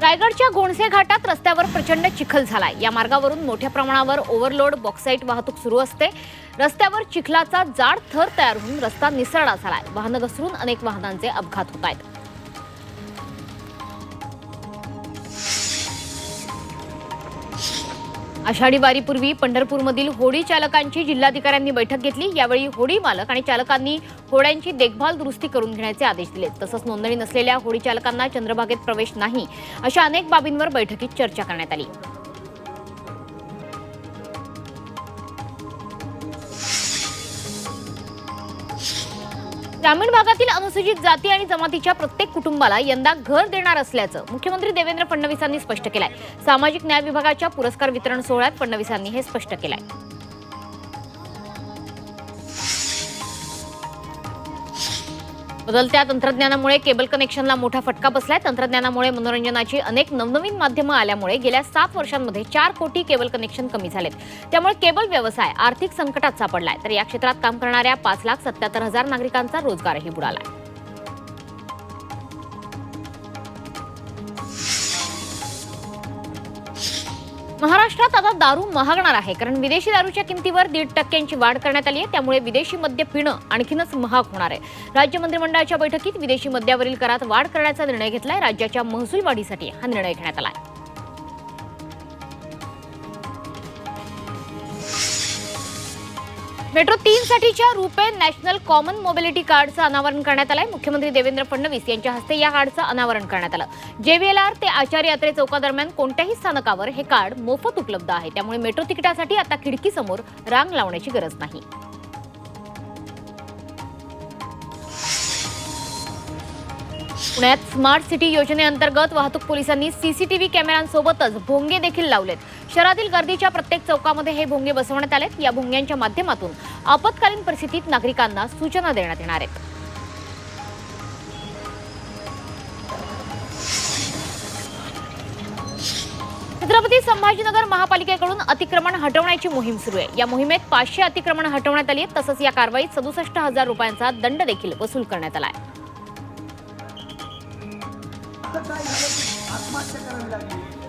रायगडच्या गोणसे घाटात रस्त्यावर प्रचंड चिखल झालाय. या मार्गावरून मोठ्या प्रमाणावर ओव्हरलोड बॉक्साईट वाहतूक सुरू असते. रस्त्यावर चिखलाचा जाड थर तयार होऊन रस्ता निसरडा झालाय. वाहनं घसरून अनेक वाहनांचे अपघात होत आहेत. आषाढी वारीपूर्वी पंढरपूरमधील होडी चालकांची जिल्हाधिकाऱ्यांनी बैठक घेतली. यावेळी होडी मालक आणि चालकांनी होड्यांची देखभाल दुरुस्ती करून घेण्याचे आदेश दिले. तसंच नोंदणी नसलेल्या होडी चालकांना चंद्रभागेत प्रवेश नाही अशा अनेक बाबींवर बैठकीत चर्चा करण्यात आली. ग्रामीण भागातील अनुसूचित जाती आणि जमातीच्या प्रत्येक कुटुंबाला यंदा घर देणार असल्याचं मुख्यमंत्री देवेंद्र फडणवीसांनी स्पष्ट केलंय. सामाजिक न्याय विभागाच्या पुरस्कार वितरण सोहळ्यात फडणवीसांनी हे स्पष्ट केलंय. बदलत्या तंत्रज्ञानामुळे केबल कनेक्शनला मोठा फटका बसलाय. तंत्रज्ञानामुळे मनोरंजनाची अनेक नवनवीन माध्यमं आल्यामुळे गेल्या सात वर्षांमध्ये चार कोटी केबल कनेक्शन कमी झालेत. त्यामुळे केबल व्यवसाय आर्थिक संकटात सापडलाय. तर या क्षेत्रात काम करणाऱ्या पाच लाख सत्याहत्तर हजार नागरिकांचा रोजगारही बुडालाय. महाराष्ट्रात आता दारू महागणार आहे. कारण विदेशी दारूच्या किमतीवर दीड टक्क्यांची वाढ करण्यात आली आहे. त्यामुळे विदेशी मद्य पिणं आणखीनच महाग होणार आहे. राज्य मंत्रिमंडळाच्या बैठकीत विदेशी मद्यावरील करात वाढ करण्याचा निर्णय घेतलाय. राज्याच्या महसूल वाढीसाठी हा निर्णय घेण्यात आला आहे मेट्रो तीन साठीच्या रुपे नॅशनल कॉमन मोबिलिटी कार्डचं अनावरण करण्यात आलंय. मुख्यमंत्री देवेंद्र फडणवीस यांच्या हस्ते या कार्डचं अनावरण करण्यात आलं. जेव्हीएलआर ते आचार्य यात्रे चौकादरम्यान कोणत्याही स्थानकावर हे कार्ड मोफत उपलब्ध आहे. त्यामुळे मेट्रो तिकिटासाठी आता खिडकीसमोर रांग लावण्याची गरज नाही. पुण्यात स्मार्ट सिटी योजनेअंतर्गत वाहतूक पोलिसांनी सीसीटीव्ही कॅमेऱ्यांसोबतच भोंगे देखील लावलेत. शहरातील गर्दीच्या प्रत्येक चौकामध्ये हे भोंगे बसवण्यात आलेत. या भोंग्यांच्या माध्यमातून आपत्कालीन परिस्थितीत नागरिकांना सूचना देण्यात येणार आहेत. छत्रपती संभाजीनगर महापालिकेकडून अतिक्रमण हटवण्याची मोहीम सुरू आहे. या मोहिमेत पाचशे अतिक्रमण हटवण्यात आली आहेत. तसंच या कारवाईत सदुसष्ट हजार रुपयांचा दंड देखील वसूल करण्यात आला आहे.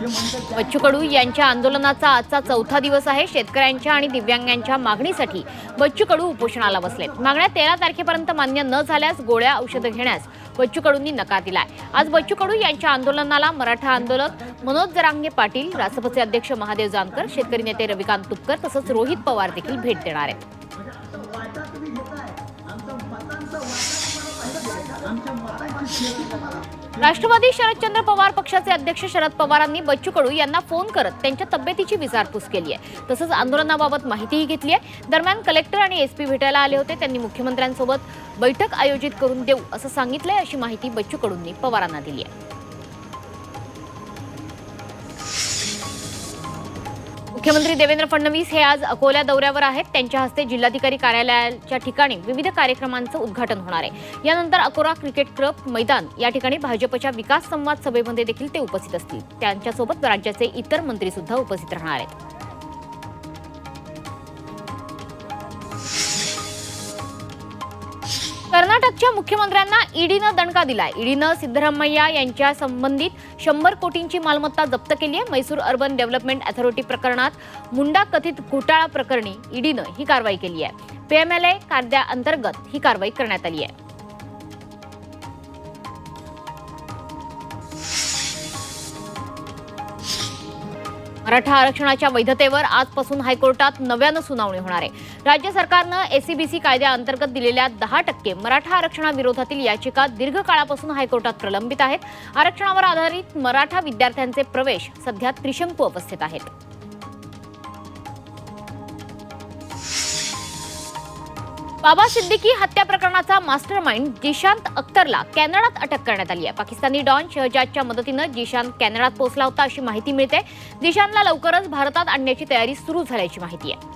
बच्चू कडू यांच्या आंदोलनाचा आजचा चौथा दिवस आहे. शेतकऱ्यांच्या आणि दिव्यांगांच्या मागणीसाठी बच्चू कडू उपोषणाला बसलेत. मागण्या तेरा तारखेपर्यंत मान्य न झाल्यास गोळ्या औषधं घेण्यास बच्चू कडूंनी नकार दिलाय. आज बच्चू कडू यांच्या आंदोलनाला मराठा आंदोलक मनोज जरांगे पाटील रासपचे अध्यक्ष महादेव जानकर शेतकरी नेते रविकांत तुपकर तसंच रोहित पवार देखील भेट देणार आहेत. राष्ट्रवादी शरदचंद्र पवार पक्षाचे अध्यक्ष शरद पवारांनी बच्चू कडू यांना फोन करत त्यांच्या तब्येतीची विचारपूस केली आहे. तसंच आंदोलनाबाबत माहितीही घेतली आहे. दरम्यान कलेक्टर आणि एसपी भेटायला आले होते. त्यांनी मुख्यमंत्र्यांसोबत बैठक आयोजित करून देऊ असं सांगितलंय अशी माहिती बच्चू कडूंनी पवारांना दिली आहे. मुख्यमंत्री देवेंद्र फडणवीस हे आज अकोला दौऱ्यावर आहेत. त्यांच्या हस्ते जिल्हाधिकारी कार्यालयाच्या ठिकाणी विविध कार्यक्रमांचं उद्घाटन होणार आहे. यानंतर अकोला क्रिकेट क्लब मैदान या ठिकाणी भाजपच्या विकास संवाद सभेमध्ये देखील ते उपस्थित असतील. त्यांच्यासोबत राज्याचे इतर मंत्री सुद्धा उपस्थित राहणार आहेत. कर्नाटकच्या मुख्यमंत्र्यांना ईडीनं दणका दिलाय. ईडीनं सिद्धरामय्या यांच्या संबंधित शंभर कोटींची मालमत्ता जप्त केली आहे. मैसूर अर्बन डेव्हलपमेंट अथॉरिटी प्रकरणात मुंडा कथित घोटाळा प्रकरणी ईडीनं ही कारवाई केली आहे. पीएमएलए कायद्याअंतर्गत ही कारवाई करण्यात आली आहे. मराठा आरक्षणाच्या वैधतेवर आजपासून हायकोर्टात नव्यानं सुनावणी होणार आहे. राज्य सरकारनं एसीबीसी कायद्याअंतर्गत दिलेल्या दहा टक्के मराठा आरक्षणाविरोधातील याचिका दीर्घकाळापासून हायकोर्टात प्रलंबित आहेत. आरक्षणावर आधारित मराठा विद्यार्थ्यांचे प्रवेश सध्या त्रिशंकू अवस्थेत आहेत. बाबा सिद्दीकी हत्या प्रकरणाचा मास्टर माइंड जिशांत अख्तरला कॅनडात अटक करण्यात आली आहे. पाकिस्तानी डॉन शहजादच्या मदतीनं जिशांत कॅनडात पोहोचला होता अशी माहिती मिळते. जिशांतला लवकरच भारतात आणण्याची तयारी सुरू झाल्याची माहिती आहे.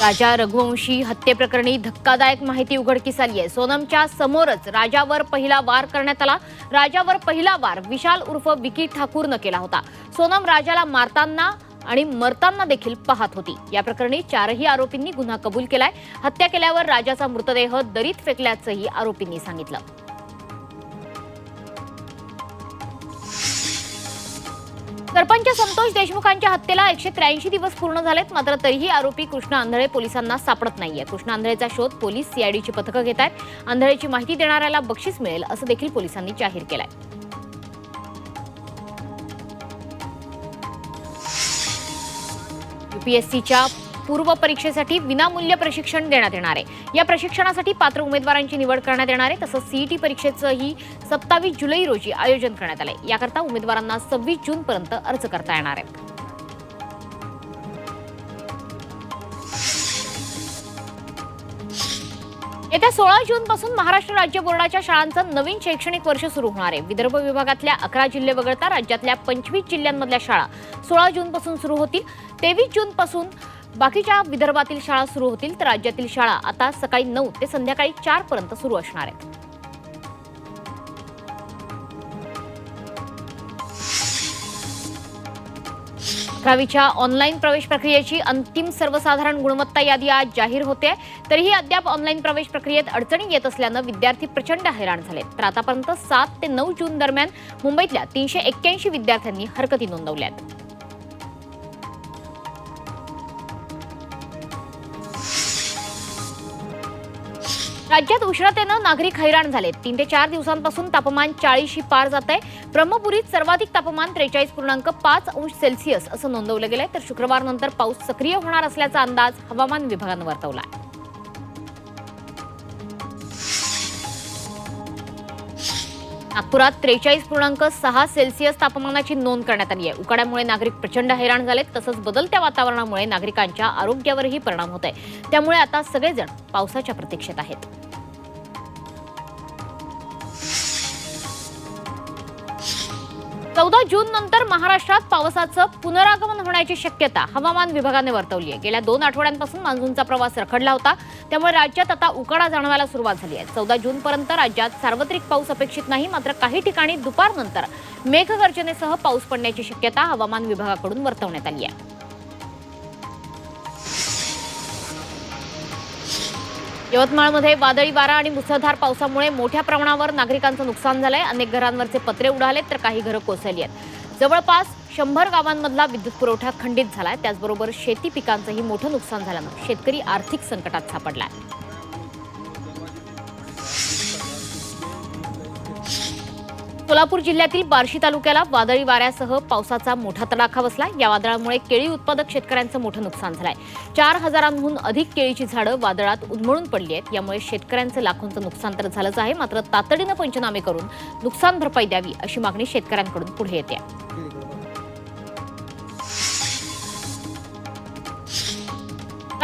राजा रघुवंशी हत्येप्रकरणी धक्कादायक माहिती उघडकीस आली आहे. सोनमच्या समोरच राजावर पहिला वार करण्यात आला. राजावर पहिला वार विशाल उर्फ विकी ठाकूरनं केला होता. सोनम राजाला मारताना आणि मरताना देखील पाहत होती. या प्रकरणी चारही आरोपींनी गुन्हा कबूल केलाय. हत्या केल्यावर राजाचा मृतदेह दरीत फेकल्याचंही आरोपींनी सांगितलं. सरपंच संतोष देशमुखांच्या हत्येला एकशे त्र्याऐंशी दिवस पूर्ण झालेत. मात्र तरीही आरोपी कृष्ण आंधळे पोलिसांना सापडत नाहीये. कृष्ण आंधळेचा शोध पोलीस सीआयडीची पथकं घेत आहेत आंधळेची माहिती देणाऱ्याला बक्षीस मिळेल असं देखील पोलिसांनी जाहीर केलंय. यूपीएससीच्या पूर्व परीक्षेसाठी विनामूल्य प्रशिक्षण देण्यात येणार आहे. या प्रशिक्षणासाठी पात्र उमेदवारांची निवड करण्यात येणार आहे तसंच सीईटी परीक्षेचंही सत्तावीस जुलै रोजी आयोजन करण्यात आलंय. याकरता उमेदवारांना सव्वीस जून पर्यंत अर्ज करता येणार आहे. येत्या सोळा जून पासून महाराष्ट्र राज्य बोर्डाच्या शाळांचं नवीन शैक्षणिक वर्ष सुरू होणार आहे. विदर्भ विभागातल्या अकरा जिल्हे वगळता राज्यातल्या पंचवीस जिल्ह्यांमधल्या शाळा सोळा जून पासून सुरू होतील. तेवीस जून पासून बाकीच्या विदर्भातील शाळा सुरू होतील. तर राज्यातील शाळा आता सकाळी नऊ ते संध्याकाळी चार पर्यंत सुरू असणार आहेत. अकरावीच्या ऑनलाईन प्रवेश प्रक्रियेची अंतिम सर्वसाधारण गुणवत्ता यादी आज जाहीर होते. तरीही अद्याप ऑनलाईन प्रवेश प्रक्रियेत अडचणी येत असल्यानं विद्यार्थी प्रचंड हैराण झाले तर आतापर्यंत सात ते नऊ जून दरम्यान मुंबईतल्या तीनशे एक्क्याऐंशी विद्यार्थ्यांनी हरकती नोंदवल्या राज्यात उष्णतेनं नागरिक हैराण झालेत. तीन ते चार दिवसांपासून तापमान चाळीसशी पार जात आहे ब्रह्मपुरीत सर्वाधिक तापमान त्रेचाळीस पूर्णांक पाच अंश सेल्सिअस असं नोंदवलं गेलंय. तर शुक्रवार नंतर पाऊस सक्रिय होणार असल्याचा अंदाज हवामान विभागानं वर्तवला आहे नागपुरात त्रेचाळीस पूर्णांक सहा सेल्सिअस तापमानाची नोंद करण्यात आली आहे. उकाड्यामुळे नागरिक प्रचंड हैराण झालेत. तसंच बदलत्या वातावरणामुळे नागरिकांच्या आरोग्यावरही परिणाम होत आहे. त्यामुळे आता सगळेजण पावसाच्या प्रतीक्षेत आहेत. चौदा जून नंतर महाराष्ट्रात पावसाचं पुनरागमन होण्याची शक्यता हवामान विभागाने वर्तवली आहे. गेल्या दोन आठवड्यांपासून मान्सूनचा प्रवास रखडला होता. त्यामुळे राज्यात आता उकाडा जाणवायला सुरुवात झाली आहे. चौदा जून पर्यंत राज्यात सार्वत्रिक पाऊस अपेक्षित नाही मात्र काही ठिकाणी दुपारनंतर मेघगर्जनेसह पाऊस पडण्याची शक्यता हवामान विभागाकडून वर्तवण्यात आली आहे. यवतमाळमध्ये वादळी वारा आणि मुसळधार पावसामुळे मोठ्या प्रमाणावर नागरिकांचं नुकसान झालंय. अनेक घरांवरचे पत्रे उडालेत तर काही घरं कोसळली आहेत. जवळपास शंभर गावांमधला विद्युत पुरवठा खंडित झालाय. त्याचबरोबर शेती पिकांचंही मोठं नुकसान झाल्यानं शेतकरी आर्थिक संकटात सापडला आहे सोलापूर जिल्ह्यातील बार्शी तालुक्याला वादळी वाऱ्यासह पावसाचा मोठा तडाखा बसला या वादळामुळे केळी उत्पादक शेतकऱ्यांचं मोठं नुकसान झालंय. चार हजारांहून अधिक केळीची झाडं वादळात उन्मळून पडली आहेत. यामुळे शेतकऱ्यांचं लाखोंचं नुकसान तर झालंच आहे. मात्र तातडीनं पंचनामे करून नुकसान भरपाई द्यावी अशी मागणी शेतकऱ्यांकडून पुढे येते.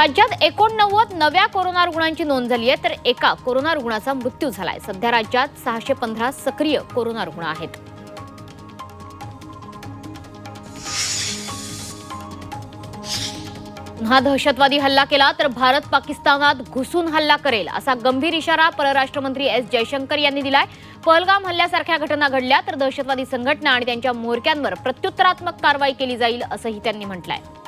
राज्यात एकोणनव्वद नव्या कोरोना रुग्णांची नोंद झाली आहे तर एका कोरोना रुग्णाचा मृत्यू झालाय. सध्या राज्यात सहाशे पंधरा सक्रिय कोरोना रुग्ण आहेत. पुन्हा दहशतवादी हल्ला केला तर भारत पाकिस्तानात घुसून हल्ला करेल असा गंभीर इशारा परराष्ट्र मंत्री एस जयशंकर यांनी दिलाय. पहलगाम हल्ल्यासारख्या घटना घडल्या तर दहशतवादी संघटना आणि त्यांच्या म्होरक्यांवर प्रत्युत्तरात्मक कारवाई केली जाईल असंही त्यांनी म्हटलंय.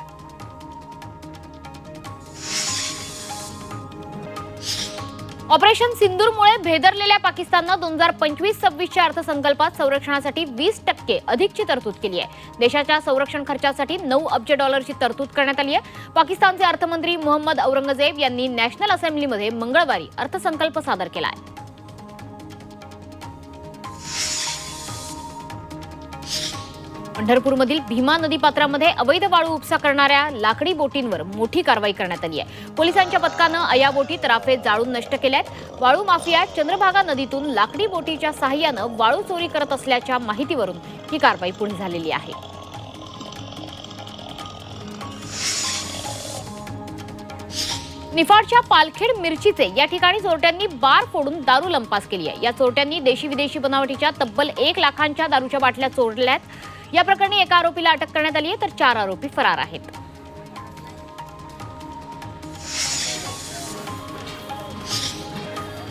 ऑपरेशन सिंदूरमुळे भेदरलेल्या पाकिस्ताननं दोन हजार पंचवीस सव्वीसच्या अर्थसंकल्पात संरक्षणासाठी वीस टक्के अधिकची तरतूद केली आहे. देशाच्या संरक्षण खर्चासाठी नऊ अब्ज डॉलरची तरतूद करण्यात आली आहे. पाकिस्तानचे अर्थमंत्री मोहम्मद औरंगजेब यांनी नॅशनल असेंब्लीमध्ये मंगळवारी अर्थसंकल्प सादर केला आहे. पंढरपूरमधील भीमा नदीपात्रामध्ये अवैध वाळू उपसा करणाऱ्या लाकडी बोटींवर मोठी कारवाई करण्यात आली आहे. पोलिसांच्या पथकानं अया बोटी तराफे जाळून नष्ट केल्या आहेत वाळू माफिया चंद्रभागा नदीतून लाकडी बोटीच्या सहाय्यानं वाळू चोरी करत असल्याच्या माहितीवरून ही कारवाई पुढे झालेली आहे. निफाडच्या पालखेड मिरचीचे या ठिकाणी चोरट्यांनी बार फोडून दारू लंपास केली आहे. या चोरट्यांनी देशी विदेशी बनावटीच्या तब्बल एक लाखांच्या दारूच्या बाटल्या चोरल्यात. या प्रकरणी एका आरोपीला अटक करण्यात आली आहे तर चार आरोपी फरार आहेत.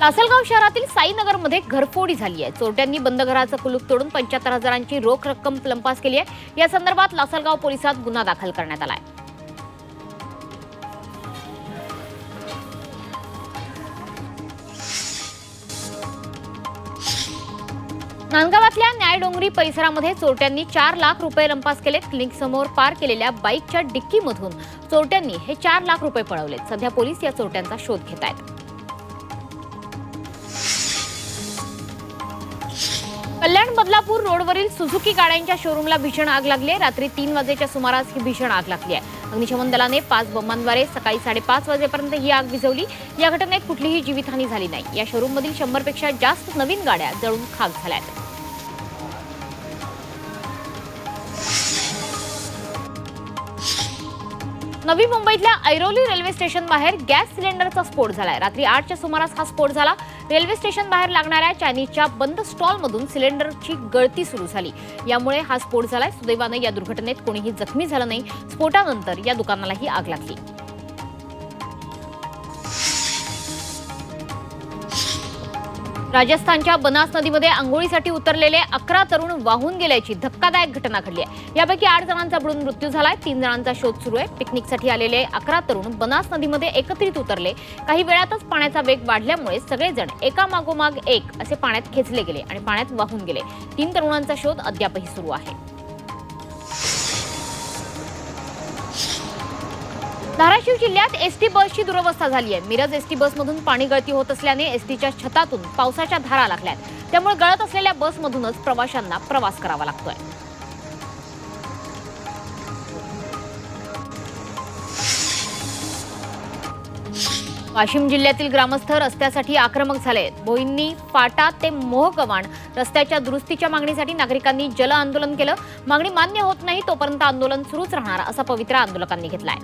लासलगाव शहरातील साईनगरमध्ये घरफोडी झाली आहे. चोरट्यांनी बंद घराचं कुलूप तोडून पंच्याहत्तर हजारांची रोख रक्कम लंपास केली आहे. या संदर्भात लासलगाव पोलिसात गुन्हा दाखल करण्यात आला आहे. नांदगावातल्या न्यायडोंगरी परिसरामध्ये चोरट्यांनी चार लाख रुपये लंपास केलेत क्लिनिक समोर पार केलेल्या बाईकच्या डिक्कीमधून चोरट्यांनी हे चार लाख रुपये पळवलेत. सध्या पोलीस या चोरट्यांचा शोध घेत आहेत. कल्याण बदलापूर रोडवरील सुझुकी गाड्यांच्या शोरूमला भीषण आग लागली आहे रात्री तीन वाजेच्या सुमारास ही भीषण आग लागली आहे अग्निशमन दलाने पाच बंबांद्वारे सकाळी साडेपाच वाजेपर्यंत ही आग विझवली. या घटनेत कुठलीही जीवितहानी झाली नाही. या शोरूममधील शंभरपेक्षा जास्त नवीन गाड्या जळून खाक झाल्या आहेत नवी मुंबईतल्या ऐरोली रेल्वे स्टेशन बाहेर गॅस सिलेंडरचा स्फोट झालाय. रात्री आठच्या सुमारास हा स्फोट झाला. रेल्वे स्टेशन बाहेर लागणाऱ्या चायनीजच्या बंद स्टॉलमधून सिलेंडरची गळती सुरू झाली. यामुळे हा स्फोट झालाय. सुदैवाने या दुर्घटनेत कोणीही जखमी झालं नाही. स्फोटानंतर या दुकानालाही आग लागली. राजस्थानच्या बनास नदीमध्ये आंघोळीसाठी उतरलेले अकरा तरुण वाहून गेल्याची धक्कादायक घटना घडली आहे. यापैकी आठ जणांचा बुडून मृत्यू झालाय. तीन जणांचा शोध सुरू आहे. पिकनिकसाठी आलेले अकरा तरुण बनास नदीमध्ये एकत्रित उतरले. काही वेळातच पाण्याचा वेग वाढल्यामुळे सगळेजण एका मागोमाग एक असे पाण्यात खेचले गेले आणि पाण्यात वाहून गेले. तीन तरुणांचा शोध अद्यापही सुरू आहे. धाराशिव जिल्ह्यात एस टी बसची दुरवस्था झाली आहे. मिरज एसटी बसमधून पाणी गळती होत असल्याने एसटीच्या छतातून पावसाच्या धारा लागल्यात. त्यामुळे गळत असलेल्या बसमधूनच प्रवाशांना प्रवास करावा लागतोय. वाशिम जिल्ह्यातील ग्रामस्थ रस्त्यासाठी आक्रमक झाले भोईंनी फाटा ते मोहकवाण रस्त्याच्या दुरुस्तीच्या मागणीसाठी नागरिकांनी जल आंदोलन केलं. मागणी मान्य होत नाही तोपर्यंत आंदोलन सुरूच राहणार असा पवित्रा आंदोलकांनी घेतलाय.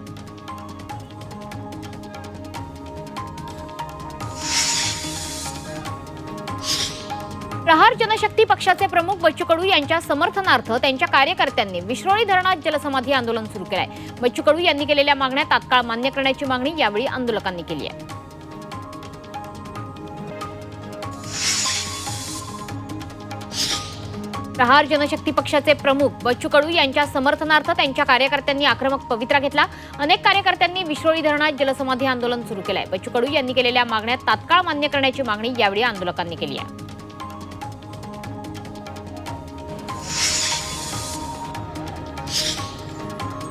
प्रहार जनशक्ती पक्षाचे प्रमुख बच्चू कडू यांच्या समर्थनार्थ त्यांच्या कार्यकर्त्यांनी विश्रोळी धरणात जलसमाधी आंदोलन सुरू केलंय. बच्चू कडू यांनी केलेल्या मागण्या तात्काळ मान्य करण्याची मागणी यावेळी आंदोलकांनी केली आहे. प्रहार जनशक्ती पक्षाचे प्रमुख बच्चू कडू यांच्या समर्थनार्थ त्यांच्या कार्यकर्त्यांनी आक्रमक पवित्रा घेतला. अनेक कार्यकर्त्यांनी विश्रोळी धरणात जलसमाधी आंदोलन सुरू केलंय. बच्चू कडू यांनी केलेल्या मागण्या तात्काळ मान्य करण्याची मागणी यावेळी आंदोलकांनी केली आहे.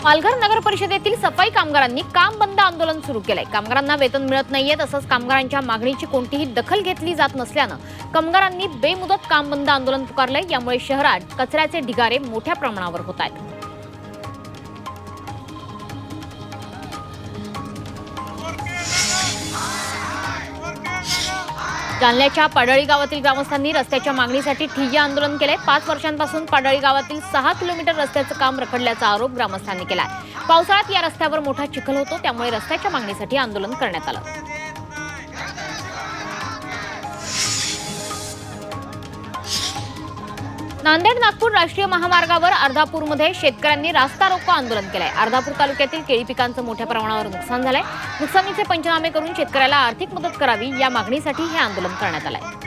पालघर नगर परिषदेतील सफाई कामगारांनी काम बंद आंदोलन सुरू केलंय. कामगारांना वेतन मिळत नाहीये तसंच कामगारांच्या मागणीची कोणतीही दखल घेतली जात नसल्यानं कामगारांनी बेमुदत काम बंद आंदोलन पुकारलंय. यामुळे शहरात कचऱ्याचे ढिगारे मोठ्या प्रमाणावर होत आहेत. जालन्याच्या पाडळी गावातील ग्रामस्थांनी रस्त्याच्या मागणीसाठी ठिय्या आंदोलन केलंय. पाच वर्षांपासून पाडळी गावातील सहा किलोमीटर रस्त्याचं काम रखडल्याचा आरोप ग्रामस्थांनी केलाय. पावसाळ्यात या रस्त्यावर मोठा चिखल होतो त्यामुळे रस्त्याच्या मागणीसाठी आंदोलन करण्यात आलं. नांदेड नागपूर राष्ट्रीय महामार्गावर अर्धापूरमध्ये शेतकऱ्यांनी रास्ता रोको आंदोलन केलंय. अर्धापूर तालुक्यातील केळी पिकांचं मोठ्या प्रमाणावर नुकसान झालंय. नुकसानीचे पंचनामे करून शेतकऱ्याला आर्थिक मदत करावी या मागणीसाठी हे आंदोलन करण्यात आलंय.